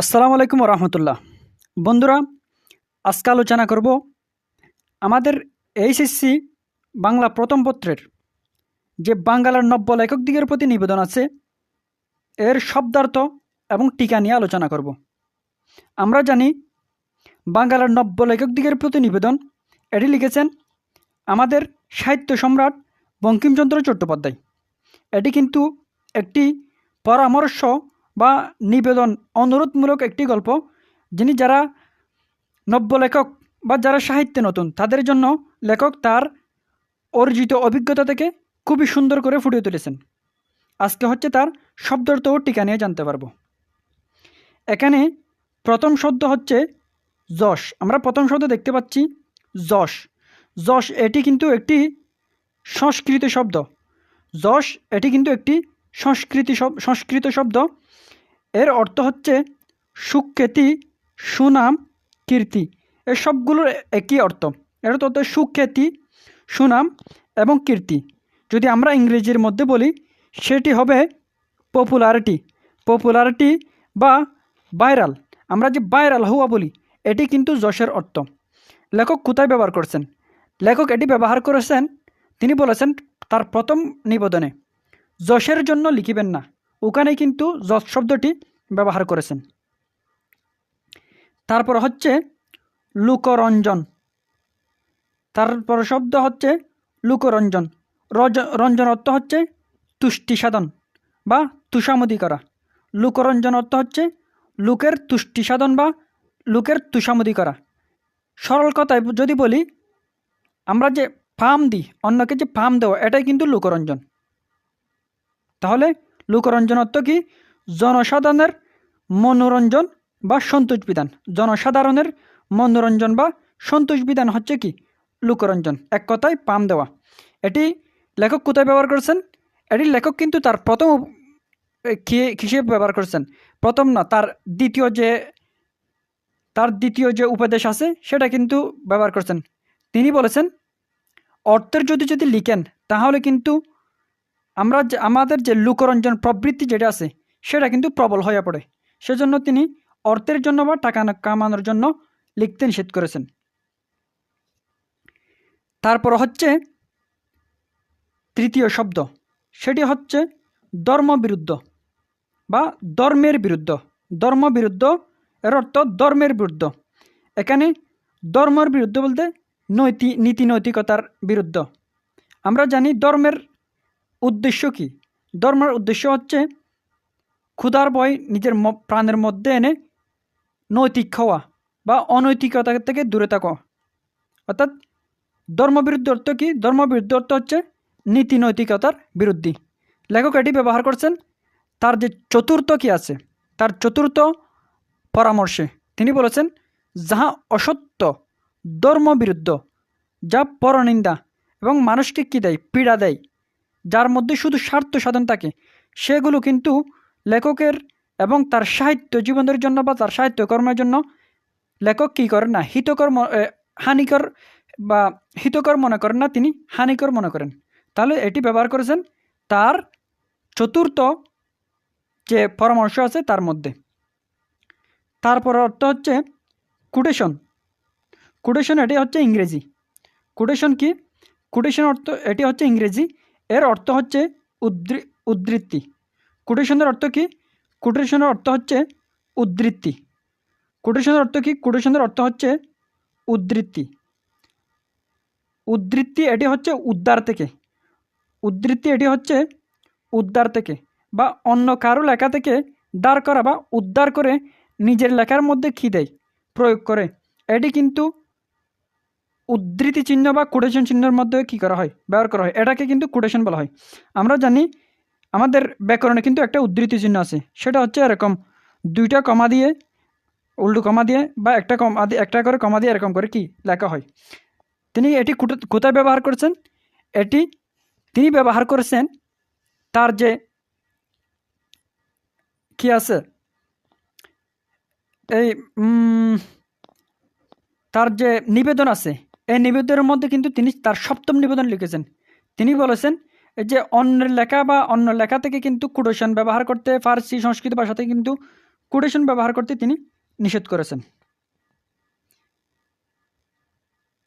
আসসালামু আলাইকুম রহমতুল্লাহ বন্ধুরা, আজকে আলোচনা করব আমাদের এইচএসসি বাংলা প্রথম পত্রের যে বাঙ্গালার নব্য লেখক দিকের প্রতি নিবেদন আছে, এর শব্দার্থ এবং টিকা নিয়ে আলোচনা করব। আমরা জানি বাঙ্গালার নব্য লেখক দিকের প্রতি নিবেদন, এটি লিখেছেন আমাদের সাহিত্য সম্রাট বঙ্কিমচন্দ্র চট্টোপাধ্যায়। এটি কিন্তু একটি পরামর্শ বা নিবেদন, অনুরোধমূলক একটি গল্প, যিনি যারা নব্য লেখক বা যারা সাহিত্যে নতুন, তাদের জন্য লেখক তার অর্জিত অভিজ্ঞতা থেকে খুবই সুন্দর করে ফুটিয়ে তুলেছেন। আজকে হচ্ছে তার শব্দার্থ ও টিকা নিয়ে জানতে পারব। এখানে প্রথম শব্দ হচ্ছে যশ। আমরা প্রথম শব্দ দেখতে পাচ্ছি যশ। যশ এটি কিন্তু একটি সংস্কৃত শব্দ। যশ এটি কিন্তু একটি সংস্কৃতি সংস্কৃত শব্দ। এর অর্থ হচ্ছে সুখ্যাতি, সুনাম, কীর্তি। এর সবগুলোর একই অর্থ। এর অর্থ সুখ্যাতি, সুনাম এবং কীর্তি। যদি আমরা ইংরেজির মধ্যে বলি, সেটি হবে পপুলারিটি পপুলারিটি বা ভাইরাল আমরা যে ভাইরাল হওয়া বলি, এটি কিন্তু যশের অর্থ। লেখক কোথায় ব্যবহার করছেন? লেখক এটি ব্যবহার করেছেন, তিনি বলেছেন, তার প্রথম নিবেদনে। যশের জন্য লিখিবেন না। ওখানে কিন্তু যশ শব্দটি ব্যবহার করেছেন। তারপর হচ্ছে লুকরঞ্জন। তারপর শব্দ হচ্ছে লুকরঞ্জন। রঞ্জন অর্থ হচ্ছে তুষ্টি সাধন বা তুষামতি করা। লুকরঞ্জন অর্থ হচ্ছে লোকের তুষ্টি সাধন বা লোকের তুষামতি করা। সরল কথায় যদি বলি, আমরা যে ফার্ম দিই, অন্যকে যে ফার্ম দেওয়া, এটাই কিন্তু লোকরঞ্জন। তাহলে লোকরঞ্জন অর্থ কি? জনসাধারণের মনোরঞ্জন বা সন্তোষ বিধান। জনসাধারণের মনোরঞ্জন বা সন্তোষ বিধান হচ্ছে কি? লোকরঞ্জন। এক কথায় পাম দেওয়া। এটি লেখক কোথায় ব্যবহার করেছেন? এটি লেখক কিন্তু তার প্রথম এ, কি- হিসেবে ব্যবহার করেছেন? প্রথম না তার দ্বিতীয় যে তার দ্বিতীয় যে উপদেশ আছে সেটা কিন্তু ব্যবহার করছেন। তিনি বলেছেন অর্থের যদি যদি লিখেন তাহলে কিন্তু আমরা যে আমাদের যে লোকরঞ্জন প্রবৃত্তি যেটা আছে, সেটা কিন্তু প্রবল হয়ে পড়ে। সেজন্য তিনি অর্থের জন্য বা টাকা কামানোর জন্য লিখতে নিষেধ করেছেন। তারপর হচ্ছে তৃতীয় শব্দ। সেটি হচ্ছে ধর্মবিরুদ্ধ বা ধর্মের বিরুদ্ধ। ধর্ম বিরুদ্ধ এর অর্থ ধর্মের বিরুদ্ধ। এখানে ধর্মের বিরুদ্ধ বলতে নৈতি নীতি নৈতিকতার বিরুদ্ধ। আমরা জানি ধর্মের উদ্দেশ্য কি? ধর্মের উদ্দেশ্য হচ্ছে ক্ষুধার ভয় নিজের প্রাণের মধ্যে এনে নৈতিক হওয়া বা অনৈতিকতা থেকে দূরে থাকা। অর্থাৎ ধর্মবিরুদ্ধ অর্থ কি? ধর্মবিরুদ্ধ অর্থ হচ্ছে নীতি নৈতিকতার বিরুদ্ধে। লেখক এটি ব্যবহার করছেন, তার যে চতুর্থ কি আছে, তার চতুর্থ পরামর্শে। তিনি বলেছেন, যাহা অসত্য, ধর্মবিরুদ্ধ, যা পরনিন্দা এবং মানুষকে কী দেয়? পীড়া দেয় যার মধ্যে শুধু স্বার্থ সাধন থাকে, সেগুলো কিন্তু লেখকের এবং তার সাহিত্য জীবনের জন্য বা তার সাহিত্য কর্মের জন্য লেখক কী করেন না, হিতকর হানিকর বা হিতকর মনে করেন না, তিনি হানিকর মনে করেন। তাহলে এটি ব্যবহার করেছেন তার চতুর্থ যে পরামর্শ আছে তার মধ্যে। তারপর অর্থ হচ্ছে কুটেশন। কুটেশন এটি হচ্ছে ইংরেজি। কুটেশন কি? কুটেশন অর্থ এটি হচ্ছে ইংরেজি। এর অর্থ হচ্ছে উদ্ধৃ উদ্ধৃতি। কোটেশনের অর্থ কি? কোটেশনের অর্থ হচ্ছে উদ্ধৃতি। কোটেশনের অর্থ কি? কোটেশনের অর্থ হচ্ছে উদ্ধৃতি। উদ্ধৃতি এটি হচ্ছে উদ্ধার থেকে। উদ্ধৃতি এটি হচ্ছে উদ্ধার থেকে বা অন্য কারও লেখা থেকে দাঁড় করা বা উদ্ধার করে নিজের লেখার মধ্যে কী দেয়? প্রয়োগ করে। এটি কিন্তু উদ্ধৃতি চিহ্ন বা কোটেশন চিহ্নের মধ্যে কী করা হয়? ব্যবহার করা হয়। এটাকে কিন্তু কোটেশন বলা হয়। আমরা জানি আমাদের ব্যাকরণে কিন্তু একটা উদ্ধৃতি চিহ্ন আছে। সেটা হচ্ছে এরকম দুইটা কমা দিয়ে, উল্টো কমা দিয়ে বা একটা কমা দিয়ে, একটা করে কমা দিয়ে এরকম করে কি লেখা হয়। তিনি এটি কোথা- কোথায় ব্যবহার করেছেন? এটি তিনি ব্যবহার করেছেন তার যে কি আছে? এই তার যে নিবেদন আছে। এই নিবেদনের মধ্যে কিন্তু তিনি তার সপ্তম নিবেদন লিখেছেন। তিনি বলেছেন যে অন্যের লেখা বা অন্য লেখা থেকে কিন্তু কুটেশন ব্যবহার করতে ফার্সি সংস্কৃত ভাষাতে কিন্তু কোটেশন ব্যবহার করতে তিনি নিষেধ করেছেন।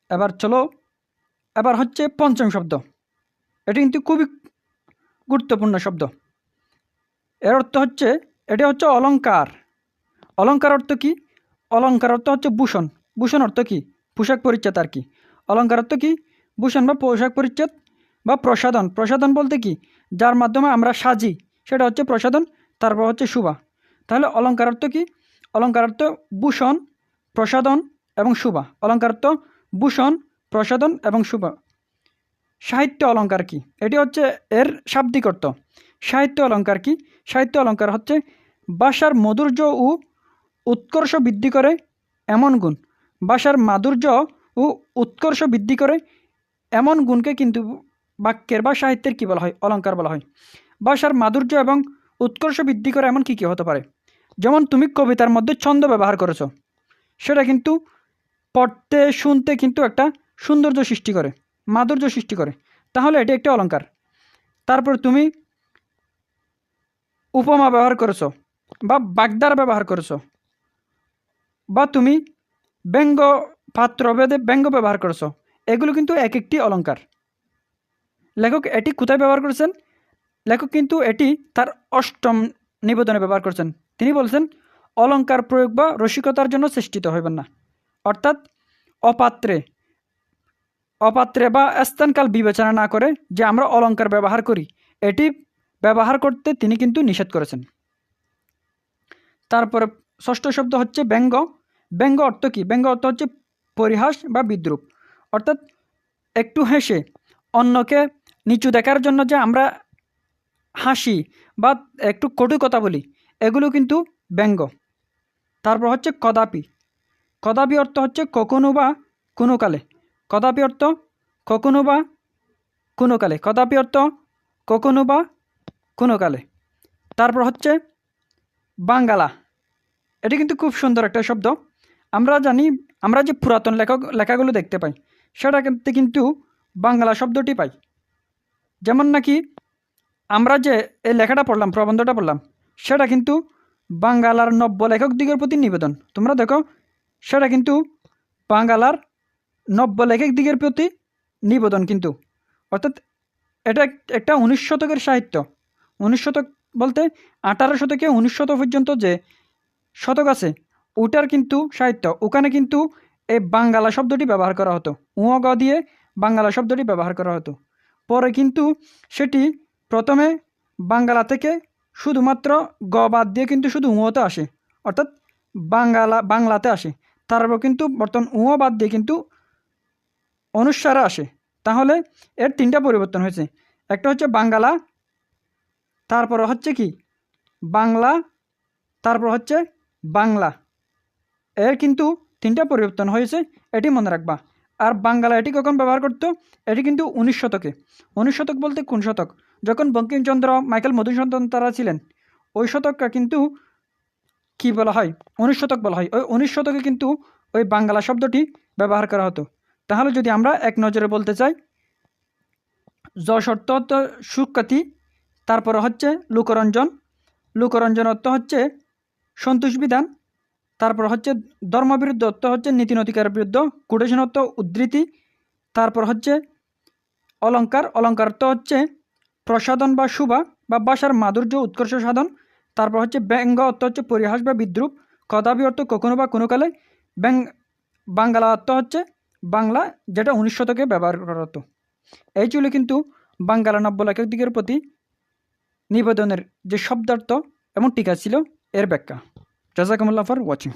এবার চলো, এবার হচ্ছে পঞ্চম শব্দ। এটি কিন্তু খুবই গুরুত্বপূর্ণ শব্দ। এর অর্থ হচ্ছে, এটি হচ্ছে অলঙ্কার অলঙ্কার অর্থ কি? অলংকার অর্থ হচ্ছে ভূষণ। ভূষণ অর্থ কি? পোশাক পরিচ্ছেদ আর কি। অলঙ্কারত্ব কি? ভূষণ বা পোশাক পরিচ্ছেদ বা প্রসাধন। প্রসাধন বলতে কি? যার মাধ্যমে আমরা সাজি, সেটা হচ্ছে প্রসাধন, তারপর হচ্ছে শুভা। তাহলে অর্থ কি? অর্থ ভূষণ, প্রসাধন এবং শুভা। অর্থ ভূষণ, প্রসাধন এবং শুভা। সাহিত্য অলঙ্কার কি? এটি হচ্ছে এর শাব্দিক অর্থ। সাহিত্য অলঙ্কার কি? সাহিত্য অলঙ্কার হচ্ছে ভাষার মধুর্য ও উৎকর্ষ বৃদ্ধি করে এমন গুণ। ভাষার মাধুর্য ও উৎকর্ষ বৃদ্ধি করে, এমন গুণকে কিন্তু বাক্যের বা সাহিত্যের কী বলা হয়? অলংকার বলা হয়। ভাষার মাধুর্য এবং উৎকর্ষ বৃদ্ধি করে এমন কী কী হতে পারে? যেমন তুমি কবিতার মধ্যে ছন্দ ব্যবহার করেছ। সেটা কিন্তু পড়তে, শুনতে কিন্তু একটা সৌন্দর্য সৃষ্টি করে, মাধুর্য সৃষ্টি করে। তাহলে এটি একটি অলঙ্কার তারপর তুমি উপমা ব্যবহার করেছ বা বাগদার ব্যবহার করেছ বা তুমি ব্যঙ্গ পাত্রভেদে ব্যঙ্গ ব্যবহার করেছ। এগুলো কিন্তু এক একটি অলঙ্কার লেখক এটি কোথায় ব্যবহার করেছেন? লেখক কিন্তু এটি তার অষ্টম নিবেদনে ব্যবহার করেছেন। তিনি বলছেন অলঙ্কার প্রয়োগ বা রসিকতার জন্য সৃষ্টিত হইবেন না। অর্থাৎ অপাত্রে অপাত্রে বা স্থানকাল বিবেচনা না করে যে আমরা অলঙ্কার ব্যবহার করি, এটি ব্যবহার করতে তিনি কিন্তু নিষেধ করেছেন। তারপরে ষষ্ঠ শব্দ হচ্ছে ব্যঙ্গ। ব্যঙ্গ অর্থ কী? ব্যঙ্গ অর্থ হচ্ছে পরিহাস বা বিদ্রুপ। অর্থাৎ একটু হেসে অন্যকে নিচু দেখার জন্য যে আমরা হাসি বা একটু কটু কথা বলি, এগুলো কিন্তু ব্যঙ্গ। তারপর হচ্ছে কদাপি। কদাপি অর্থ হচ্ছে কখনো বা কোনো কালে। কদাপি অর্থ কখনো বা কোনো কালে। কদাপি অর্থ কখনো বা কোনো কালে। তারপর হচ্ছে বাঙ্গালা। এটি কিন্তু খুব সুন্দর একটা শব্দ। আমরা জানি, আমরা যে পুরাতন লেখক, লেখাগুলো দেখতে পাই, সেটা কিন্তু বাংলা শব্দটি পাই। যেমন নাকি, আমরা যে এই লেখাটা পড়লাম, প্রবন্ধটা পড়লাম, সেটা কিন্তু বাঙ্গালার নব্য লেখক দিগের প্রতি নিবেদন। তোমরা দেখো, সেটা কিন্তু বাঙ্গালার নব্য লেখক দিগের প্রতি নিবেদন কিন্তু। অর্থাৎ এটা একটা উনিশ শতকের সাহিত্য। উনিশ শতক বলতে আঠারো শতকে উনিশ শতক পর্যন্ত যে শতক আছে ওটার কিন্তু সাহিত্য। ওখানে কিন্তু এই বাঙ্গালা শব্দটি ব্যবহার করা হতো। উঁ, গ দিয়ে বাঙ্গালা শব্দটি ব্যবহার করা হতো। পরে কিন্তু সেটি প্রথমে বাঙ্গালা থেকে শুধুমাত্র গ বাদ দিয়ে কিন্তু শুধু উঁতে আসে। অর্থাৎ বাঙ্গালা, বাংলাতে আসে। তারপর কিন্তু বর্তমান উঁ বাদ দিয়ে কিন্তু অনুস্বারে আসে। তাহলে এর তিনটা পরিবর্তন হয়েছে। একটা হচ্ছে বাঙ্গালা, তারপর হচ্ছে কি? বাংলা, তারপর হচ্ছে বাংলা। এর কিন্তু তিনটা পরিবর্তন হয়েছে, এটি মনে রাখবা। আর বাংলা এটি কখন ব্যবহার করতো? এটি কিন্তু উনিশ শতকে। উনিশ শতক বলতে কোন শতক? যখন বঙ্কিমচন্দ্র, মাইকেল মধুসূদন তারা ছিলেন, ওই শতকটা কিন্তু কি বলা হয়? উনিশ শতক বলা হয়। ওই উনিশ শতকে কিন্তু ওই বাংলা শব্দটি ব্যবহার করা হতো। তাহলে যদি আমরা এক নজরে বলতে চাই যশর্ত অর্থ সুখ্যাতি, তারপরে হচ্ছে লোকরঞ্জন। লোকরঞ্জন অর্থ হচ্ছে সন্তোষ বিধান তারপর হচ্ছে ধর্মবিরুদ্ধ অর্থ হচ্ছে নীতি নৈতিকার বিরুদ্ধ কোটেশন অর্থ উদ্ধৃতি। তারপর হচ্ছে অলঙ্কার অলংকার অর্থ হচ্ছে প্রসাধন বা শুভা বা ভাষার মাধুর্য, উৎকর্ষ সাধন। তারপর হচ্ছে ব্যঙ্গ অর্থ হচ্ছে পরিহাস বা বিদ্রুপ। কদাবি অর্থ কখনো বা কোনো কালে ব্যাং বাংলা অর্থ হচ্ছে বাংলা, যেটা উনিশ শতকে ব্যবহার করা হতো। এই ছিল কিন্তু বাঙ্গালা নব্য লেখক দিকের প্রতি নিবেদনের যে শব্দার্থ এবং টিকা ছিল, এর ব্যাখ্যা। جزاكم الله for watching